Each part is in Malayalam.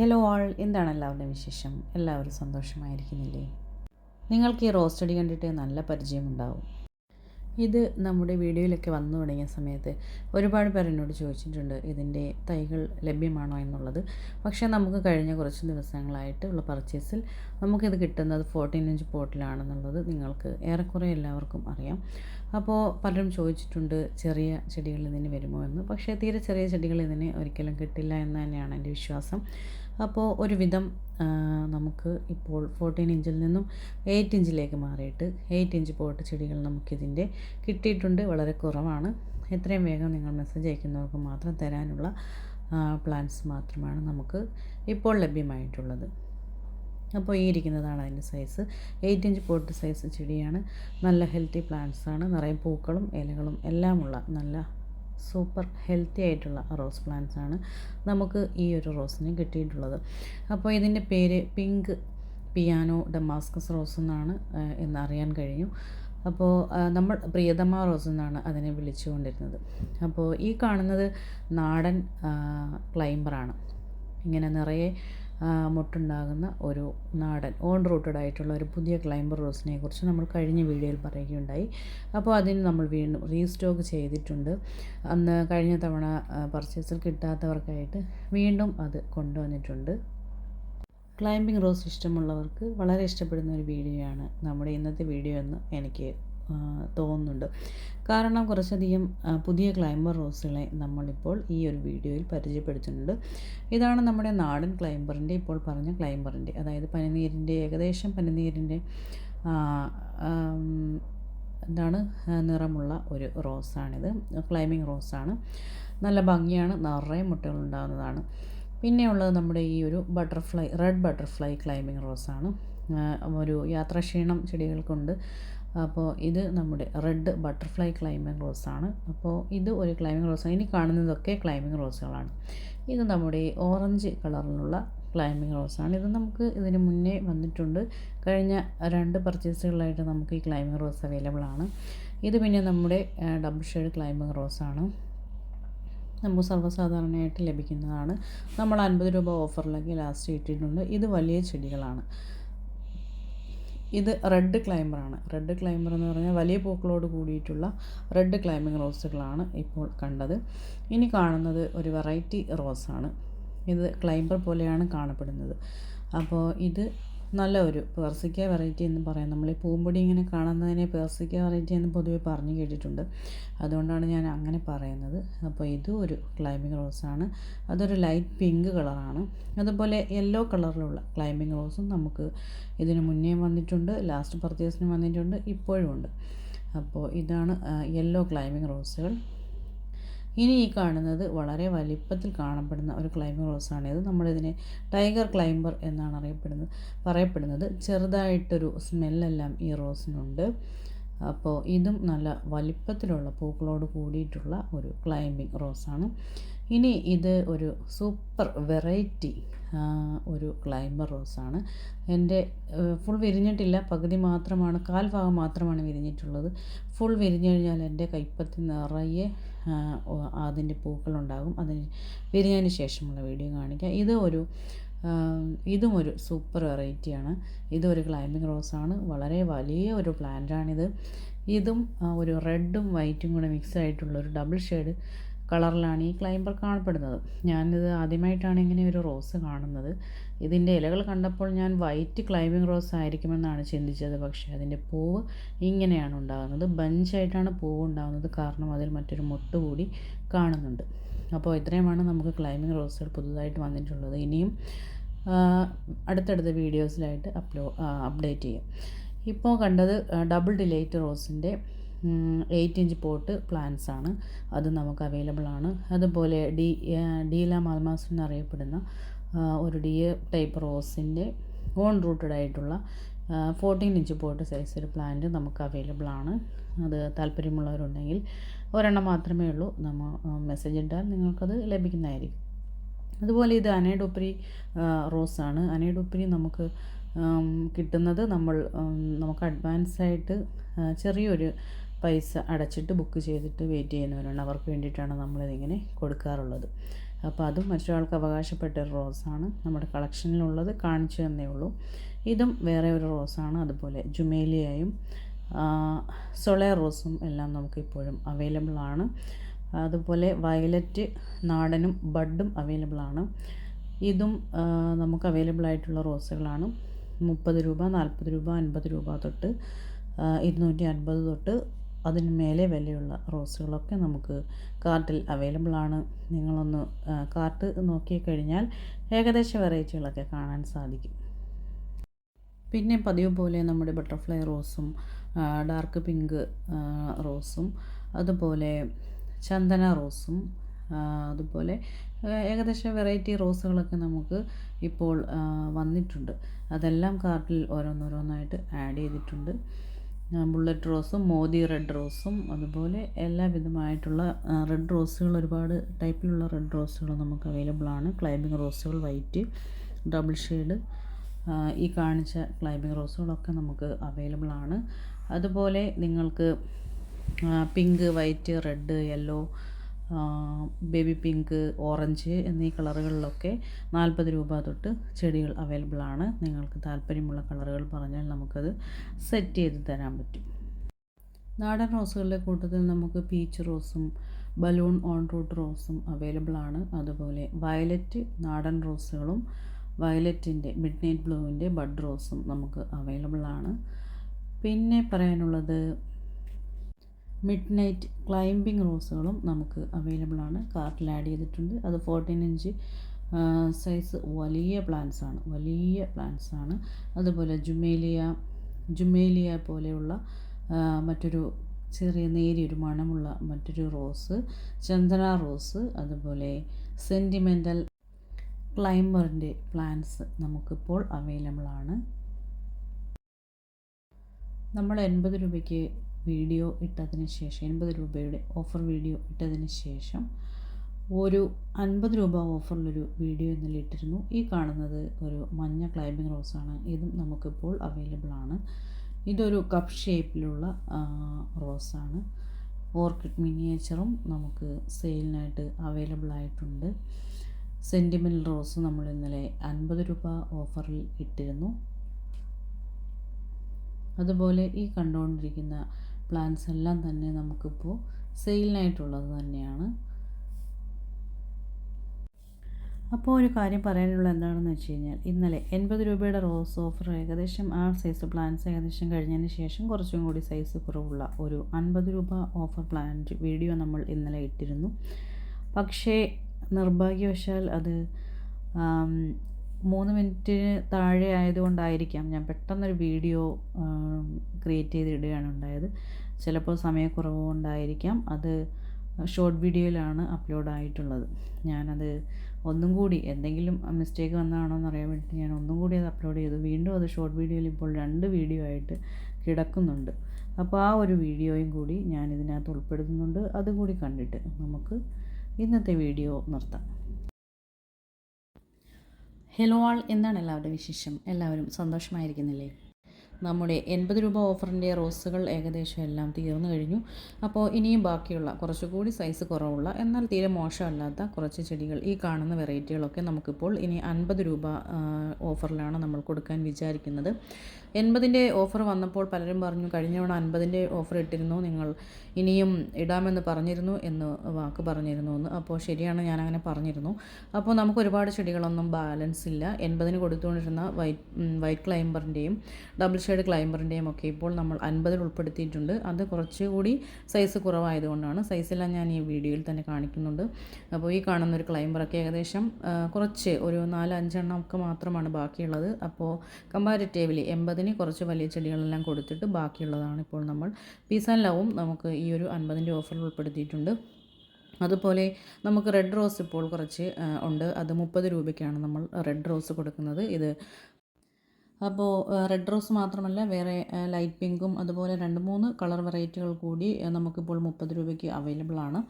ഹലോ ആൾ എന്താണ് എല്ലാവരുടെയും വിശേഷം? എല്ലാവരും സന്തോഷമായിരിക്കുന്നില്ലേ? നിങ്ങൾക്ക് ഈ റോസ് ചെടി കണ്ടിട്ട് നല്ല പരിചയമുണ്ടാവും ഇത് നമ്മുടെ വീഡിയോയിലൊക്കെ വന്നു തുടങ്ങിയ സമയത്ത് ഒരുപാട് പേർ എന്നോട് ചോദിച്ചിട്ടുണ്ട് ഇതിന്റെ തൈകൾ ലഭ്യമാണോ എന്നുള്ളത്. പക്ഷേ നമുക്ക് കഴിഞ്ഞ കുറച്ച് ദിവസങ്ങളായിട്ട് ഉള്ള പർച്ചേസിൽ നമുക്കിത് കിട്ടുന്നത് ഫോർട്ടീൻ ഇഞ്ച് പോട്ടിലാണെന്നുള്ളത് നിങ്ങൾക്ക് ഏറെക്കുറെ എല്ലാവർക്കും അറിയാം. അപ്പോൾ പലരും ചോദിച്ചിട്ടുണ്ട് ചെറിയ ചെടികൾ ഇതിന് വരുമോ എന്ന്. പക്ഷേ തീരെ ചെറിയ ചെടികൾ ഇതിന് ഒരിക്കലും കിട്ടില്ല എന്ന് തന്നെയാണ് എന്റെ വിശ്വാസം. അപ്പോൾ ഒരുവിധം നമുക്ക് ഇപ്പോൾ ഫോർട്ടീൻ ഇഞ്ചിൽ നിന്നും എയ്റ്റ് ഇഞ്ചിലേക്ക് മാറിയിട്ട് എയ്റ്റ് ഇഞ്ച് പോട്ട് ചെടികൾ നമുക്കിതിന്റെ കിട്ടിയിട്ടുണ്ട്. വളരെ കുറവാണ്. എത്രയും വേഗം നിങ്ങൾ മെസ്സേജ് അയക്കുന്നവർക്ക് മാത്രം തരാനുള്ള പ്ലാൻസ് മാത്രമാണ് നമുക്ക് ഇപ്പോൾ ലഭ്യമായിട്ടുള്ളത്. അപ്പോൾ ഈ ഇരിക്കുന്നതാണ് അതിന്റെ size eight inch pot size ചെടിയാണ്. നല്ല ഹെൽത്തി പ്ലാന്റ്സാണ് നിറയെ പൂക്കളും ഇലകളും എല്ലാമുള്ള നല്ല സൂപ്പർ ഹെൽത്തി ആയിട്ടുള്ള റോസ് പ്ലാന്റ്സ് ആണ് നമുക്ക് ഈ ഒരു റോസിന് കിട്ടിയിട്ടുള്ളത്. അപ്പോൾ ഇതിന്റെ പേര് പിങ്ക് പിയാനോ ഡമാസ്കസ് റോസ് എന്നാണ് എന്നറിയാൻ കഴിഞ്ഞു. അപ്പോൾ നമ്മൾ പ്രിയതമ റോസ് എന്നാണ് അതിനെ വിളിച്ചുകൊണ്ടിരുന്നത്. അപ്പോൾ ഈ കാണുന്നത് നാടൻ ക്ലൈംബറാണ്. ഇങ്ങനെ നിറയെ മുട്ടുണ്ടാകുന്ന ഒരു നാടൻ ഓൺ റൂട്ടഡ് ആയിട്ടുള്ള ഒരു പുതിയ ക്ലൈംബർ റോസിനെ കുറിച്ച് നമ്മൾ കഴിഞ്ഞ വീഡിയോയിൽ പറയുകയുണ്ടായി. അപ്പോൾ അതിന് നമ്മൾ വീണ്ടും റീസ്റ്റോക്ക് ചെയ്തിട്ടുണ്ട്. അന്ന് കഴിഞ്ഞ തവണ പർച്ചേസിൽ കിട്ടാത്തവർക്കായിട്ട് വീണ്ടും അത് കൊണ്ടുവന്നിട്ടുണ്ട്. ക്ലൈംബിംഗ് റോസ് ഇഷ്ടമുള്ളവർക്ക് വളരെ ഇഷ്ടപ്പെടുന്ന ഒരു വീഡിയോയാണ് നമ്മുടെ ഇന്നത്തെ വീഡിയോ എന്ന് എനിക്ക് തോന്നുന്നുണ്ട്. കാരണം കുറച്ചധികം പുതിയ ക്ലൈംബർ റോസുകളെ നമ്മളിപ്പോൾ ഈ ഒരു വീഡിയോയിൽ പരിചയപ്പെടുത്തുന്നുണ്ട്. ഇതാണ് നമ്മുടെ നാടൻ ക്ലൈംബറിന്റെ ഇപ്പോൾ പറഞ്ഞ ക്ലൈംബറിന്റെ അതായത് പനിനീരിന്റെ ഏകദേശം പനിനീരിന്റെ എന്താണ് നിറമുള്ള ഒരു റോസാണിത് ക്ലൈമ്പിംഗ് റോസാണ് നല്ല ഭംഗിയാണ്. നിറയെ മുട്ടകൾ ഉണ്ടാകുന്നതാണ്. പിന്നെ ഉള്ളത് നമ്മുടെ ഈ ഒരു ബട്ടർഫ്ലൈ റെഡ് ബട്ടർഫ്ലൈ ക്ലൈമ്പിംഗ് റോസാണ് ഒരു യാത്രാക്ഷീണം ചെടികൾക്കുണ്ട്. അപ്പോൾ ഇത് നമ്മുടെ റെഡ് ബട്ടർഫ്ലൈ ക്ലൈമ്പിംഗ് റോസാണ് അപ്പോൾ ഇത് ഒരു ക്ലൈമ്പിംഗ് റോസാണ് ഇനി കാണുന്നതൊക്കെ ക്ലൈമ്പിംഗ് റോസുകളാണ് ഇത് നമ്മുടെ ഓറഞ്ച് കളറിലുള്ള ക്ലൈമ്പിംഗ് റോസാണ് ഇത് നമുക്ക് ഇതിന് മുന്നേ വന്നിട്ടുണ്ട്. കഴിഞ്ഞ രണ്ട് പർച്ചേസുകളായിട്ട് നമുക്ക് ഈ ക്ലൈമ്പിംഗ് റോസ് അവൈലബിൾ ആണ്. ഇത് പിന്നെ നമ്മുടെ ഡബിൾ ഷെയ്ഡ് ക്ലൈമ്പിംഗ് റോസാണ് നമുക്ക് സർവസാധാരണയായിട്ട് ലഭിക്കുന്നതാണ്. നമ്മൾ അൻപത് രൂപ ഓഫറിലൊക്കെ ലാസ്റ്റ് ഇട്ടിട്ടുണ്ട്. ഇത് വലിയ ചെടികളാണ്. ഇത് റെഡ് ക്ലൈംബറാണ് റെഡ് ക്ലൈംബർ എന്ന് പറഞ്ഞാൽ വലിയ പൂക്കളോട് കൂടിയിട്ടുള്ള റെഡ് ക്ലൈമ്പിംഗ് റോസുകളാണ് ഇപ്പോൾ കണ്ടത്. ഇനി കാണുന്നത് ഒരു വെറൈറ്റി റോസാണ്. ഇത് ക്ലൈംബർ പോലെയാണ് കാണപ്പെടുന്നത്. അപ്പോൾ ഇത് നല്ല ഒരു പേർസിക്ക വെറൈറ്റി എന്ന് പറയാം. നമ്മൾ ഈ പൂമ്പൊടി ഇങ്ങനെ കാണുന്നതിനെ പേർസിക്ക വെറൈറ്റി എന്ന് പൊതുവെ പറഞ്ഞു കേട്ടിട്ടുണ്ട്. അതുകൊണ്ടാണ് ഞാൻ അങ്ങനെ പറയുന്നത്. അപ്പോൾ ഇത് ഒരു ക്ലൈമ്പിംഗ് റോസാണ്. അതൊരു ലൈറ്റ് പിങ്ക് കളറാണ്. അതുപോലെ യെല്ലോ കളറിലുള്ള ക്ലൈമ്പിംഗ് റോസും നമുക്ക് ഇതിന് മുന്നേ വന്നിട്ടുണ്ട്. ലാസ്റ്റ് പർച്ചേസിന് വന്നിട്ടുണ്ട്. ഇപ്പോഴും ഉണ്ട്. അപ്പോൾ ഇതാണ് യെല്ലോ ക്ലൈമ്പിംഗ് റോസുകൾ. ഇനി ഈ കാണുന്നത് വളരെ വലിപ്പത്തിൽ കാണപ്പെടുന്ന ഒരു ക്ലൈമ്പിംഗ് റോസാണിത് നമ്മളിതിനെ ടൈഗർ ക്ലൈംബർ എന്നാണ് അറിയപ്പെടുന്നത് പറയപ്പെടുന്നത്. ചെറുതായിട്ടൊരു സ്മെല്ലെല്ലാം ഈ റോസിനുണ്ട് അപ്പോൾ ഇതും നല്ല വലിപ്പത്തിലുള്ള പൂക്കളോട് കൂടിയിട്ടുള്ള ഒരു ക്ലൈമ്പിംഗ് റോസാണ് ഇനി ഇത് ഒരു സൂപ്പർ വെറൈറ്റി ഒരു ക്ലൈംബർ റോസാണ് എന്റെ ഫുൾ വിരിഞ്ഞിട്ടില്ല. പകുതി മാത്രമാണ് കാൽ ഭാഗം മാത്രമാണ് വിരിഞ്ഞിട്ടുള്ളത്. ഫുൾ വിരിഞ്ഞു കഴിഞ്ഞാൽ എന്റെ കൈപ്പത്തി നിറയെ അതിന്റെ പൂക്കളുണ്ടാകും. അതിന് വിരിഞ്ഞതിന് ശേഷമുള്ള വീഡിയോ കാണിക്കുക ഇത് ഒരു ഇതും ഒരു സൂപ്പർ വെറൈറ്റിയാണ്. ഇതൊരു ക്ലൈമ്പിംഗ് റോസാണ് വളരെ വലിയ ഒരു പ്ലാന്റാണിത് ഇതും ഒരു റെഡും വൈറ്റും കൂടെ മിക്സ് ആയിട്ടുള്ള ഒരു ഡബിൾ ഷെയ്ഡ് കളറിലാണ് ഈ ക്ലൈംബർ കാണപ്പെടുന്നത്. ഞാനിത് ആദ്യമായിട്ടാണ് ഇങ്ങനെ ഒരു റോസ് കാണുന്നത്. ഇതിന്റെ ഇലകൾ കണ്ടപ്പോൾ ഞാൻ വൈറ്റ് ക്ലൈമ്പിംഗ് റോസ് ആയിരിക്കുമെന്നാണ് ചിന്തിച്ചത്. പക്ഷേ അതിന്റെ പൂവ് ഇങ്ങനെയാണ് ഉണ്ടാകുന്നത്. ബഞ്ചായിട്ടാണ് പൂവ് ഉണ്ടാകുന്നത്. കാരണം അതിൽ മറ്റൊരു മുട്ട കൂടി കാണുന്നുണ്ട്. അപ്പോൾ ഇത്രയുമാണ് നമുക്ക് ക്ലൈമ്പിംഗ് റോസുകൾ പുതുതായിട്ട് വന്നിട്ടുള്ളത്. ഇനിയും അടുത്തടുത്ത വീഡിയോസിലായിട്ട് അപ്ലോ അപ്ഡേറ്റ് ചെയ്യും. ഇപ്പോൾ കണ്ടത് ഡബിൾ ഡിലൈറ്റ് റോസിന്റെ എയ്റ്റ് ഇഞ്ച് പോട്ട് പ്ലാന്റ്സ് ആണ് അത് നമുക്ക് അവൈലബിൾ ആണ് അതുപോലെ ഡി ഡീല മാൽമാസ് എന്നറിയപ്പെടുന്ന ഒരു ഡി ടൈപ്പ് റോസിന്റെ ഓൺ റൂട്ടഡ് ആയിട്ടുള്ള ഫോർട്ടീൻ ഇഞ്ച് പോട്ട് സൈസ് ഒരു പ്ലാന്റ് നമുക്ക് അവൈലബിൾ ആണ് അത് താല്പര്യമുള്ളവരുണ്ടെങ്കിൽ ഒരെണ്ണം മാത്രമേ ഉള്ളൂ. നമ്മൾ മെസ്സേജ് ഇട്ടാൽ നിങ്ങൾക്കത് ലഭിക്കുന്നതായിരിക്കും. അതുപോലെ ഇത് റോസ് ആണ് അനേഡുപ്പരി നമുക്ക് കിട്ടുന്നത് നമ്മൾ നമുക്ക് അഡ്വാൻസ് ആയിട്ട് ചെറിയൊരു പൈസ അടച്ചിട്ട് ബുക്ക് ചെയ്തിട്ട് വെയിറ്റ് ചെയ്യുന്നവരുണ്ട് അവർക്ക് വേണ്ടിയിട്ടാണ് നമ്മളിതിങ്ങനെ കൊടുക്കാറുള്ളത്. അപ്പോൾ അതും മറ്റൊരാൾക്ക് അവകാശപ്പെട്ട ഒരു റോസാണ് നമ്മുടെ കളക്ഷനിലുള്ളത് കാണിച്ചു തന്നേ ഉള്ളൂ. ഇതും വേറെ ഒരു റോസാണ് അതുപോലെ ജുമേലിയയും സൊളേ റോസും എല്ലാം നമുക്ക് ഇപ്പോഴും അവൈലബിൾ ആണ്. അതുപോലെ വയലറ്റ് നാടനും ബഡും അവൈലബിൾ ആണ്. ഇതും നമുക്ക് അവൈലബിൾ ആയിട്ടുള്ള റോസുകളാണ് മുപ്പത് രൂപ നാൽപ്പത് രൂപ അൻപത് രൂപ തൊട്ട് ഇരുന്നൂറ്റി അൻപത് തൊട്ട് അതിന് മേലെ വിലയുള്ള റോസുകളൊക്കെ നമുക്ക് കാർട്ടിൽ അവൈലബിൾ ആണ്. നിങ്ങളൊന്ന് കാർട്ട് നോക്കിക്കഴിഞ്ഞാൽ ഏകദേശ വെറൈറ്റികളൊക്കെ കാണാൻ സാധിക്കും. പിന്നെ പതിവ് പോലെ നമ്മുടെ ബട്ടർഫ്ലൈ റോസും ഡാർക്ക് പിങ്ക് റോസും അതുപോലെ ചന്ദന റോസും അതുപോലെ ഏകദേശം വെറൈറ്റി റോസുകളൊക്കെ നമുക്ക് ഇപ്പോൾ വന്നിട്ടുണ്ട്. അതെല്ലാം കാർട്ടിൽ ഓരോന്നോരോന്നായിട്ട് ആഡ് ചെയ്തിട്ടുണ്ട്. ബുള്ളറ്റ് റോസും മോദി റെഡ് റോസും അതുപോലെ എല്ലാവിധമായിട്ടുള്ള റെഡ് റോസുകൾ ഒരുപാട് ടൈപ്പിലുള്ള റെഡ് റോസുകൾ നമുക്ക് അവൈലബിൾ ആണ്. ക്ലൈമ്പിംഗ് റോസുകൾ വൈറ്റ് ഡബിൾ ഷെയ്ഡ് ഈ കാണിച്ച ക്ലൈമ്പിംഗ് റോസുകളൊക്കെ നമുക്ക് അവൈലബിൾ ആണ്. അതുപോലെ നിങ്ങൾക്ക് pink white red yellow baby pink orange എന്നീ കളറുകളിലൊക്കെ നാൽപ്പത് രൂപ തൊട്ട് ചെടികൾ അവൈലബിൾ ആണ്. നിങ്ങൾക്ക് താല്പര്യമുള്ള കളറുകൾ പറഞ്ഞാൽ നമുക്കത് സെറ്റ് ചെയ്ത് തരാൻ പറ്റും. നാടൻ റോസുകളുടെ കൂട്ടത്തിൽ നമുക്ക് പീച്ച് റോസും ബലൂൺ ഓൺ റൂട്ട് റോസും അവൈലബിൾ ആണ്. അതുപോലെ വയലറ്റ് നാടൻ റോസുകളും വയലറ്റിന്റെ മിഡ് നൈറ്റ് ബ്ലൂവിന്റെ ബഡ് റോസും നമുക്ക് അവൈലബിൾ ആണ്. പിന്നെ പറയാനുള്ളത് മിഡ് നൈറ്റ് ക്ലൈംബിംഗ് റോസുകളും നമുക്ക് അവൈലബിൾ ആണ്. കാർട്ടിൽ ആഡ് ചെയ്തിട്ടുണ്ട്. അത് ഫോർട്ടീൻ ഇഞ്ച് സൈസ് വലിയ പ്ലാന്റ്സ് ആണ്. വലിയ പ്ലാന്റ്സ് ആണ്. അതുപോലെ ജുമേലിയ ജുമേലിയ പോലെയുള്ള മറ്റൊരു ചെറിയ നേരിയൊരു മണമുള്ള മറ്റൊരു റോസ് ചന്ദന റോസ് അതുപോലെ സെന്റിമെന്റൽ ക്ലൈംബറിന്റെ പ്ലാന്റ്സ് നമുക്കിപ്പോൾ അവൈലബിൾ ആണ്. നമ്മൾ എൺപത് രൂപയ്ക്ക് വീഡിയോ ഇട്ടതിന് ശേഷം എൺപത് രൂപയുടെ ഓഫർ വീഡിയോ ഇട്ടതിന് ശേഷം ഒരു അൻപത് രൂപ ഓഫറിലൊരു വീഡിയോ ഇന്നലെ ഇട്ടിരുന്നു. ഈ കാണുന്നത് ഒരു മഞ്ഞ ക്ലൈമ്പിംഗ് റോസാണ് ഇതും നമുക്കിപ്പോൾ അവൈലബിൾ ആണ്. ഇതൊരു കപ്പ് ഷേപ്പിലുള്ള റോസാണ് ഓർക്കിഡ് മിനിയേച്ചറും നമുക്ക് സെയിലിനായിട്ട് അവൈലബിൾ ആയിട്ടുണ്ട്. സെന്റിമെന്റൽ റോസ് നമ്മൾ ഇന്നലെ അൻപത് രൂപ ഓഫറിൽ ഇട്ടിരുന്നു. അതുപോലെ ഈ കണ്ടുകൊണ്ടിരിക്കുന്ന പ്ലാൻസ് എല്ലാം തന്നെ നമുക്കിപ്പോൾ സെയിലിനായിട്ടുള്ളത് തന്നെയാണ്. അപ്പോൾ ഒരു കാര്യം പറയാനുള്ള എന്താണെന്ന് വെച്ച് കഴിഞ്ഞാൽ ഇന്നലെ എൺപത് രൂപയുടെ റോസ് ഓഫർ ഏകദേശം ആ സൈസ് പ്ലാൻസ് ഏകദേശം കഴിഞ്ഞതിന് ശേഷം കുറച്ചും കൂടി സൈസ് കുറവുള്ള ഒരു അൻപത് രൂപ ഓഫർ പ്ലാന്റ് വീഡിയോ നമ്മൾ ഇന്നലെ ഇട്ടിരുന്നു. പക്ഷേ നിർഭാഗ്യവശാൽ അത് മൂന്ന് മിനിറ്റിന് താഴെ ആയതുകൊണ്ടായിരിക്കാം ഞാൻ പെട്ടെന്നൊരു വീഡിയോ ക്രിയേറ്റ് ചെയ്തിടുകയാണ് ഉണ്ടായത്. ചിലപ്പോൾ സമയക്കുറവ് കൊണ്ടായിരിക്കാം അത് ഷോർട്ട് വീഡിയോയിലാണ് അപ്ലോഡ് ആയിട്ടുള്ളത് ഞാനത് ഒന്നും കൂടി എന്തെങ്കിലും മിസ്റ്റേക്ക് വന്നതാണോ എന്ന് അറിയാൻ വേണ്ടി ഞാൻ ഒന്നും കൂടി അത് അപ്ലോഡ് ചെയ്തു. വീണ്ടും അത് ഷോർട്ട് വീഡിയോയിൽ ഇപ്പോൾ രണ്ട് വീഡിയോ ആയിട്ട് കിടക്കുന്നുണ്ട്. അപ്പോൾ ആ ഒരു വീഡിയോയും കൂടി ഞാൻ ഇതിനകത്ത് ഉൾപ്പെടുത്തുന്നുണ്ട്. അതും കൂടി കണ്ടിട്ട് നമുക്ക് ഇന്നത്തെ വീഡിയോ നിർത്താം. ഹലോ ആൾ എന്താണ് എല്ലാവരുടെ വിശേഷം? എല്ലാവരും സന്തോഷമായിരിക്കുന്നില്ലേ? നമ്മുടെ എൺപത് രൂപ ഓഫറിന്റെ റോസുകൾ ഏകദേശം എല്ലാം തീർന്നു കഴിഞ്ഞു. അപ്പോൾ ഇനിയും ബാക്കിയുള്ള കുറച്ചുകൂടി സൈസ് കുറവുള്ള എന്നാൽ തീരെ മോശമല്ലാത്ത കുറച്ച് ചെടികൾ ഈ കാണുന്ന വെറൈറ്റികളൊക്കെ നമുക്കിപ്പോൾ ഇനി അൻപത് രൂപ ഓഫറിലാണ് നമ്മൾ കൊടുക്കാൻ വിചാരിക്കുന്നത്. എൺപതിന്റെ ഓഫർ വന്നപ്പോൾ പലരും പറഞ്ഞു കഴിഞ്ഞ തവണ അൻപതിന്റെ ഓഫർ ഇട്ടിരുന്നു നിങ്ങൾ ഇനിയും ഇടാമെന്ന് പറഞ്ഞിരുന്നു എന്ന് വാക്ക് പറഞ്ഞിരുന്നു എന്ന്. അപ്പോൾ ശരിയാണ് ഞാൻ അങ്ങനെ പറഞ്ഞിരുന്നു. അപ്പോൾ നമുക്ക് ഒരുപാട് ചെടികളൊന്നും ബാലൻസ് ഇല്ല. എൺപതിന് കൊടുത്തുകൊണ്ടിരുന്ന വൈറ്റ് വൈറ്റ് ക്ലൈംബറിന്റെയും ഡബിൾ ഷെയ്ഡ് ക്ലൈംബറിന്റെയും ഒക്കെ ഇപ്പോൾ നമ്മൾ അൻപതിൽ ഉൾപ്പെടുത്തിയിട്ടുണ്ട്. അത് കുറച്ചുകൂടി സൈസ് കുറവായതുകൊണ്ടാണ്. സൈസെല്ലാം ഞാൻ ഈ വീഡിയോയിൽ തന്നെ കാണിക്കുന്നുണ്ട്. അപ്പോൾ ഈ കാണുന്ന ഒരു ക്ലൈംബറൊക്കെ ഏകദേശം കുറച്ച് ഒരു നാല് അഞ്ചെണ്ണം ഒക്കെ മാത്രമാണ് ബാക്കിയുള്ളത്. അപ്പോൾ കമ്പാരിറ്റീവ്ലി എൺപതിന് കുറച്ച് വലിയ ചെടികളെല്ലാം കൊടുത്തിട്ട് ബാക്കിയുള്ളതാണ് ഇപ്പോൾ നമ്മൾ. പീസ് ആൻഡ് ലവും നമുക്ക് ഈ ഒരു അൻപതിന്റെ ഓഫർ ഉൾപ്പെടുത്തിയിട്ടുണ്ട്. അതുപോലെ നമുക്ക് റെഡ് റോസ് ഇപ്പോൾ കുറച്ച് ഉണ്ട്. അത് മുപ്പത് രൂപയ്ക്കാണ് നമ്മൾ റെഡ് റോസ് കൊടുക്കുന്നത്. ഇത് അപ്പോൾ റെഡ് റോസ് മാത്രമല്ല വേറെ ലൈറ്റ് പിങ്കും അതുപോലെ രണ്ട് മൂന്ന് കളർ വെറൈറ്റികൾ കൂടി നമുക്കിപ്പോൾ മുപ്പത് രൂപയ്ക്ക് അവൈലബിൾ ആണ്.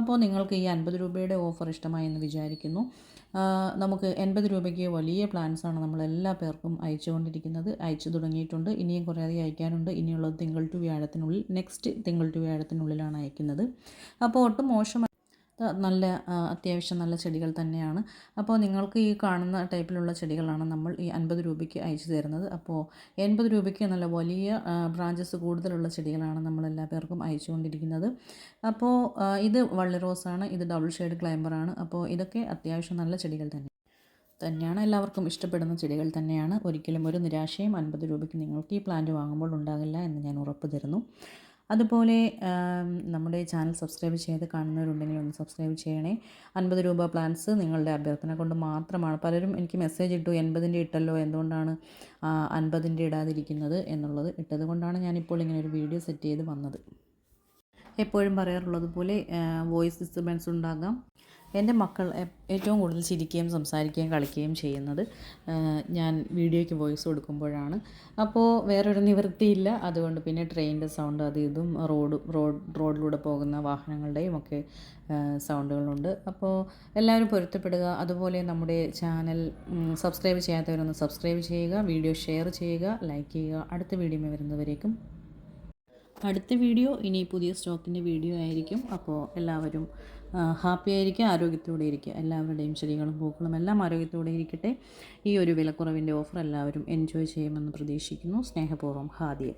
അപ്പോൾ നിങ്ങൾക്ക് ഈ അൻപത് രൂപയുടെ ഓഫർ ഇഷ്ടമായി എന്ന് വിചാരിക്കുന്നു. നമുക്ക് എൺപത് രൂപയ്ക്ക് വലിയ പ്ലാൻസാണ് നമ്മൾ എല്ലാ പേർക്കും അയച്ചുകൊണ്ടിരിക്കുന്നത്. അയച്ചു തുടങ്ങിയിട്ടുണ്ട്. ഇനിയും കുറേ അധികം അയക്കാനുണ്ട്. ഇനിയുള്ളത് തിങ്കൾ ടു വ്യാഴത്തിനുള്ളിൽ നെക്സ്റ്റ് തിങ്കൾ ടു വ്യാഴത്തിനുള്ളിലാണ് അയക്കുന്നത്. അപ്പോൾ ഒട്ടും മോശം നല്ല അത്യാവശ്യം നല്ല ചെടികൾ തന്നെയാണ്. അപ്പോൾ നിങ്ങൾക്ക് ഈ കാണുന്ന ടൈപ്പിലുള്ള ചെടികളാണ് നമ്മൾ ഈ അൻപത് രൂപയ്ക്ക് അയച്ചു തരുന്നത്. അപ്പോൾ എൺപത് രൂപയ്ക്ക് നല്ല വലിയ ബ്രാഞ്ചസ് കൂടുതലുള്ള ചെടികളാണ് നമ്മൾ എല്ലാ പേർക്കും അയച്ചുകൊണ്ടിരിക്കുന്നത് അപ്പോൾ ഇത് വള്ളി റോസാണ് ഇത് ഡബിൾ ഷെയ്ഡ് ക്ലൈംബറാണ് അപ്പോൾ ഇതൊക്കെ അത്യാവശ്യം നല്ല ചെടികൾ തന്നെ തന്നെയാണ്. എല്ലാവർക്കും ഇഷ്ടപ്പെടുന്ന ചെടികൾ തന്നെയാണ്. ഒരിക്കലും ഒരു നിരാശയും അൻപത് രൂപയ്ക്ക് നിങ്ങൾക്ക് ഈ പ്ലാന്റ് വാങ്ങുമ്പോൾ ഉണ്ടാകില്ല എന്ന് ഞാൻ ഉറപ്പ് തരുന്നു. അതുപോലെ നമ്മുടെ ചാനൽ സബ്സ്ക്രൈബ് ചെയ്ത് കാണുന്നവരുണ്ടെങ്കിൽ ഒന്ന് സബ്സ്ക്രൈബ് ചെയ്യണേ. അൻപത് രൂപ പ്ലാൻസ് നിങ്ങളുടെ അഭ്യർത്ഥന കൊണ്ട് മാത്രമാണ്. പലരും എനിക്ക് മെസ്സേജ് ഇട്ടു എൺപതിന്റെ ഇട്ടല്ലോ എന്തുകൊണ്ടാണ് അൻപതിന്റെ ഇടാതിരിക്കുന്നത്? എന്നുള്ളത് ഇട്ടത് കൊണ്ടാണ് ഞാനിപ്പോൾ ഇങ്ങനെ ഒരു വീഡിയോ സെറ്റ് ചെയ്ത് വന്നത്. എപ്പോഴും പറയാറുള്ളത് പോലെ വോയിസ് ഡിസ്റ്റർബൻസ് ഉണ്ടാകാം. എന്റെ മക്കൾ ഏറ്റവും കൂടുതൽ ചിരിക്കുകയും സംസാരിക്കുകയും കളിക്കുകയും ചെയ്യുന്നത് ഞാൻ വീഡിയോയ്ക്ക് വോയിസ് കൊടുക്കുമ്പോഴാണ്. അപ്പോൾ വേറൊരു നിവൃത്തിയില്ല. അതുകൊണ്ട് പിന്നെ ട്രെയിനിന്റെ സൗണ്ട് അത് ഇതും റോഡ് റോഡ് റോഡിലൂടെ പോകുന്ന വാഹനങ്ങളുടെയും ഒക്കെ സൗണ്ടുകളുണ്ട് അപ്പോൾ എല്ലാവരും പൊരുത്തപ്പെടുക. അതുപോലെ നമ്മുടെ ചാനൽ സബ്സ്ക്രൈബ് ചെയ്യാത്തവരൊന്ന് സബ്സ്ക്രൈബ് ചെയ്യുക വീഡിയോ ഷെയർ ചെയ്യുക ലൈക്ക് ചെയ്യുക. അടുത്ത വീഡിയോ വരുന്നവരേക്കും അടുത്ത വീഡിയോ ഇനി പുതിയ സ്റ്റോക്കിന്റെ വീഡിയോ ആയിരിക്കും. അപ്പോൾ എല്ലാവരും ഹാപ്പി ആയിരിക്കുക ആരോഗ്യത്തോടെ ഇരിക്കുക. എല്ലാവരുടെയും ചെടികളും പൂക്കളും എല്ലാം ആരോഗ്യത്തോടെ ഇരിക്കട്ടെ. ഈ ഒരു വിലക്കുറവിന്റെ ഓഫർ എല്ലാവരും എൻജോയ് ചെയ്യുമെന്ന് പ്രതീക്ഷിക്കുന്നു. സ്നേഹപൂർവം ഹാദിയ.